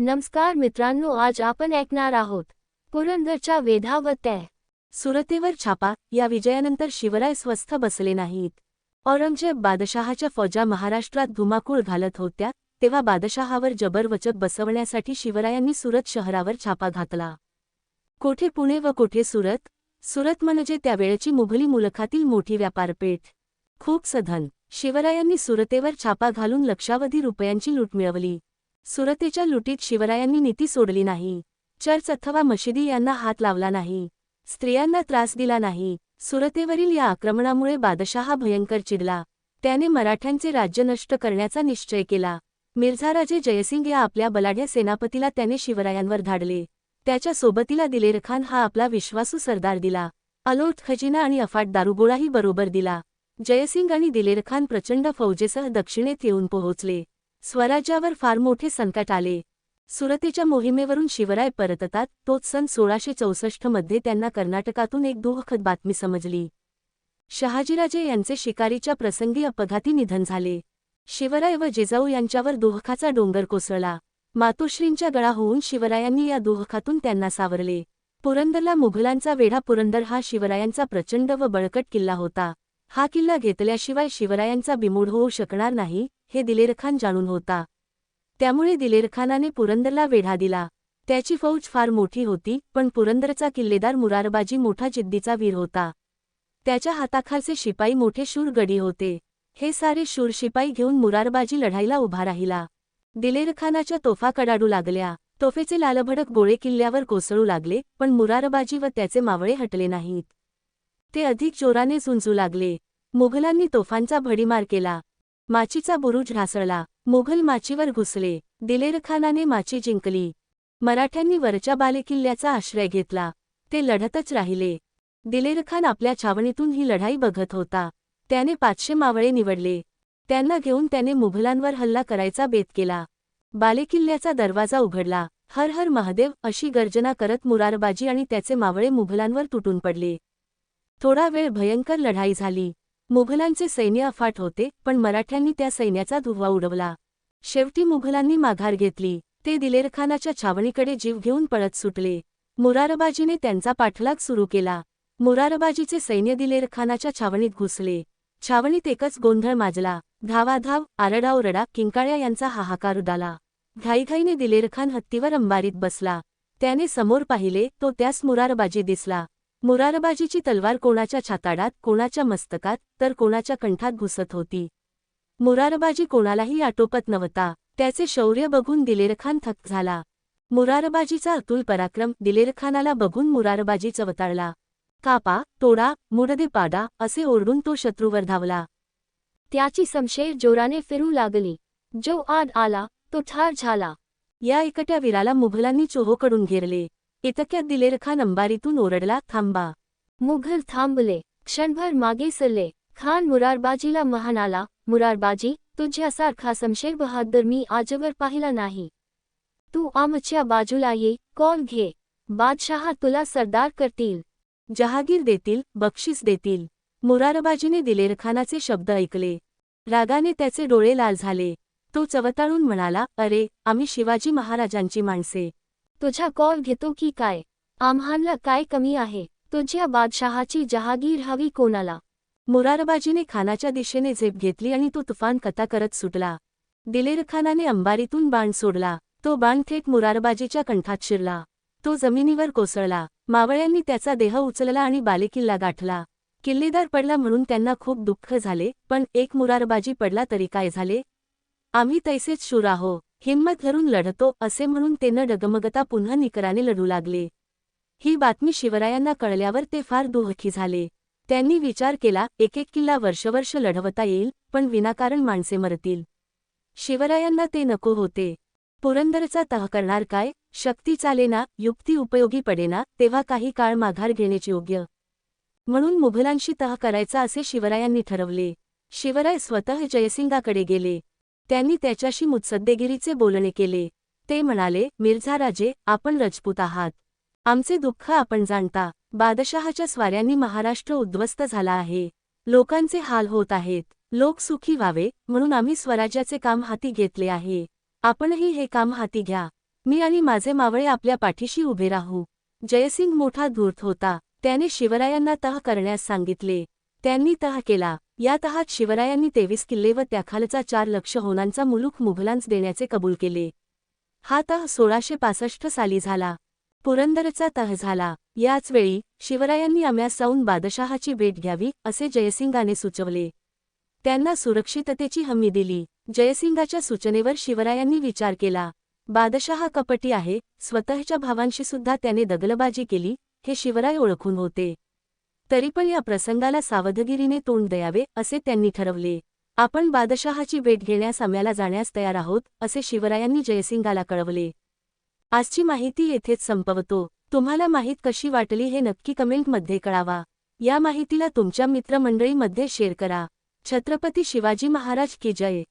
नमस्कार मित्रांनो आज आपण ऐकणार आहोत पुरंदरच्या वेधा व त्या सुरतेवर छापा या विजयानंतर शिवराय स्वस्थ बसले नाहीत. औरंगजेब बादशहाच्या फौजा महाराष्ट्रात धुमाकूळ घालत होत्या तेव्हा बादशहावर जबरवचक बसवण्यासाठी शिवरायांनी सुरत शहरावर छापा घातला. कोठे पुणे व कोठे सुरत? सुरत म्हणजे त्यावेळची मुघली मुलखातील मोठी व्यापारपेठ. खूप सधन शिवरायांनी सुरतेवर छापा घालून लक्षावधी रुपयांची लूट मिळवली. सुरतेच्या लुटीत शिवरायांनी नीती सोडली नाही. चर्च अथवा मशिदी यांना हात लावला नाही. स्त्रियांना त्रास दिला नाही. सुरतेवरील या आक्रमणामुळे बादशहा भयंकर चिडला. त्याने मराठ्यांचे राज्य नष्ट करण्याचा निश्चय केला. मिर्झाराजे जयसिंग या आपल्या बलाढ्या सेनापतीला त्याने शिवरायांवर धाडले. त्याच्या सोबतीला दिलेरखान हा आपला विश्वासू सरदार दिला. अलोट खजिना आणि अफाट दारुगोळाही बरोबर दिला. जयसिंग आणि दिलेरखान प्रचंड फौजेसह दक्षिणेत येऊन पोहोचले. स्वराज्यावर फार मोठे संकट आले. सुरतेच्या मोहिमेवरून शिवराय परततात तोच सन सोळाशे चौसष्टमध्ये त्यांना कर्नाटकातून एक दुःखद बातमी समजली. शहाजीराजे यांचे शिकारीच्या प्रसंगी अपघाती निधन झाले. शिवराय व जिजाऊ यांच्यावर दुःखाचा डोंगर कोसळला. मातोश्रींच्या गळा होऊन शिवरायांनी या दुःखातून त्यांना सावरले. पुरंदरला मुघलांचा वेढा पुरंदर हा शिवरायांचा प्रचंड व बळकट किल्ला होता. हा किल्ला घेतल्याशिवाय शिवरायांचा बिमूढ होऊ शकणार नाही हे दिलेरखान जाणून होता. त्यामुळे दिलेरखानाने पुरंदरला वेढा दिला. त्याची फौज फार मोठी होती पण पुरंदरचा किल्लेदार मुरारबाजी मोठा जिद्दीचा वीर होता. त्याच्या हाताखालचे शिपाई मोठे शूर गडी होते. हे सारे शूर शिपाई घेऊन मुरारबाजी लढाईला उभा राहिला. दिलेरखानाच्या तोफा कडाडू लागल्या. तोफेचे लालभडक गोळे किल्ल्यावर कोसळू लागले पण मुरारबाजी व त्याचे मावळे हटले नाहीत. ते अधिक जोराने झुंजू लागले. मुघलांनी तोफांचा भडीमार केला. माचीचा बुरुज ढासळला. मुघल माचीवर घुसले. दिलेरखानाने माची जिंकली. मराठ्यांनी वरच्या बालेकिल्ल्याचा आश्रय घेतला. ते लढतच राहिले. दिलेरखान आपल्या छावणीतून ही लढाई बघत होता. त्याने पाचशे मावळे निवडले. त्यांना घेऊन त्याने मुघलांवर हल्ला करायचा बेत केला. बालेकिल्ल्याचा दरवाजा उघडला. हर हर महादेव अशी गर्जना करत मुरारबाजी आणि त्याचे मावळे मुघलांवर तुटून पडले. थोडा वेळ भयंकर लढाई झाली. मुघलांचे सैन्य अफाट होते पण मराठ्यांनी त्या सैन्याचा धुव्वा उडवला. शेवटी मुघलांनी माघार घेतली. ते दिलेरखानाच्या छावणीकडे जीव घेऊन पळत सुटले. मुरारबाजीने त्यांचा पाठलाग सुरू केला. मुरारबाजीचे सैन्य दिलेरखानाच्या छावणीत घुसले. छावणीत एकच गोंधळ माजला. धावाधाव आरडाओरडा किंकाळ्या यांचा हाहाकार उडाला. घाईघाईने दिलेरखान हत्तीवर अंबारीत बसला. त्याने समोर पाहिले तो त्यास मुरारबाजी दिसला. मुरारबाजीची तलवार कोणाच्या छाताडात कोणाच्या मस्तकात तर कोणाच्या कंठात घुसत होती. मुरारबाजी कोणालाही आटोपत नव्हता त्याचे शौर्य बघून दिलेरखान थक झाला. मुरारबाजीचा अतुल पराक्रम दिलेरखानाला बघून मुरारबाजी चवताळला. कापा तोडा मुडदे पाडा असे ओरडून तो शत्रूवर धावला. त्याची समशेर जोराने फिरू लागली. जो आड आला तो ठार झाला. या एकट्या वीराला मुघलांनी चोहोकडून घेरले. इतक्यात दिलेरखान अंबारीतून ओरडला थांबा. मुघल थांबले. क्षणभर मागे सरले. खान मुरारबाजीला म्हणाला मुरारबाजी तुझ्यासारखा समशेर बहादर मी आजवर पाहिला नाही. तू आमच्या बाजूला ये. कॉल घे. बादशहा तुला सरदार करतील. जहागीर देतील. बक्षीस देतील. मुरारबाजीने दिलेरखानाचे शब्द ऐकले. रागाने त्याचे डोळे लाल झाले. तो चवताळून म्हणाला अरे आम्ही शिवाजी महाराजांची माणसे. तुझा कॉल घेतो की काय? आम्हाला काय कमी आहे? तुझ्या बादशहाची जहागीर हवी कोणाला? मुरारबाजीने खानाच्या दिशेने झेप घेतली आणि तो तुफान कथा करत सुटला. दिलेरखानाने अंबारीतून बाण सोडला. तो बाण थेट मुरारबाजीच्या कंठात शिरला. तो जमिनीवर कोसळला. मावळ्यांनी त्याचा देह उचलला आणि बालेकिल्ला गाठला. किल्लेदार पडला म्हणून त्यांना खूप दुःख झाले पण एक मुरारबाजी पडला तरी काय झाले? आम्ही तैसेच शूर आहो. हिंमत धरून लढतो असे म्हणून ते न डगमगता पुन्हा निकराने लढू लागले. ही बातमी शिवरायांना कळल्यावर ते फार दुःखी झाले. त्यांनी विचार केला एक एक किल्ला वर्षवर्ष लढवता येईल पण विनाकारण माणसे मरतील. शिवरायांना ते नको होते. पुरंदरचा तह करणार काय? शक्ती चालेना युक्ती उपयोगी पडेना तेव्हा काही काळ माघार घेण्याचे योग्य. म्हणून मुघलांशी तह करायचा असे शिवरायांनी ठरवले. शिवराय स्वतः जयसिंगाकडे गेले. त्यांनी त्याच्याशी मुत्सद्देगिरीचे बोलणे केले. ते म्हणाले मिर्झाराजे आपण रजपूत आहात. आमचे दुःख आपण जाणता. बादशहाच्या स्वाऱ्यांनी महाराष्ट्र उद्ध्वस्त झाला आहे. लोकांचे हाल होत आहेत. लोक सुखी व्हावे म्हणून आम्ही स्वराज्याचे काम हाती घेतले आहे. आपणही हे काम हाती घ्या. मी आणि माझे मावळे आपल्या पाठीशी उभे राहू. जयसिंग मोठा धूर्त होता. त्याने शिवरायांना तह करण्यास सांगितले. त्यांनी तह केला. या तहात शिवरायांनी तेवीस किल्ले व त्याखालचा चार लक्ष होनांचा मुलूक मुघलांस देण्याचे कबूल केले. हा तह सोळाशे पासष्ट साली झाला. पुरंदरचा तह झाला. याच वेळी शिवरायांनी आम्यास जाऊन बादशहाची भेट घ्यावी असे जयसिंगाने सुचवले. त्यांना सुरक्षिततेची हमी दिली. जयसिंगाच्या सूचनेवर शिवरायांनी विचार केला. बादशहा कपटी आहे स्वतःच्या भावांशी सुद्धा त्याने दगलबाजी केली हे शिवराय ओळखून होते. तरी पण या प्रसंगाला सावधगिरीने तोंड द्यावे असे त्यांनी ठरवले. आपण बादशहाची भेट घेण्यास आम्याला जाण्यास तयार आहोत असे शिवरायांनी जयसिंगाला कळवले. आजची माहिती येथेच संपवतो. तुम्हाला माहीत कशी वाटली हे नक्की कमेंटमध्ये कळावा. या माहितीला तुमच्या मित्रमंडळीमध्ये शेअर करा. छत्रपती शिवाजी महाराज की जय.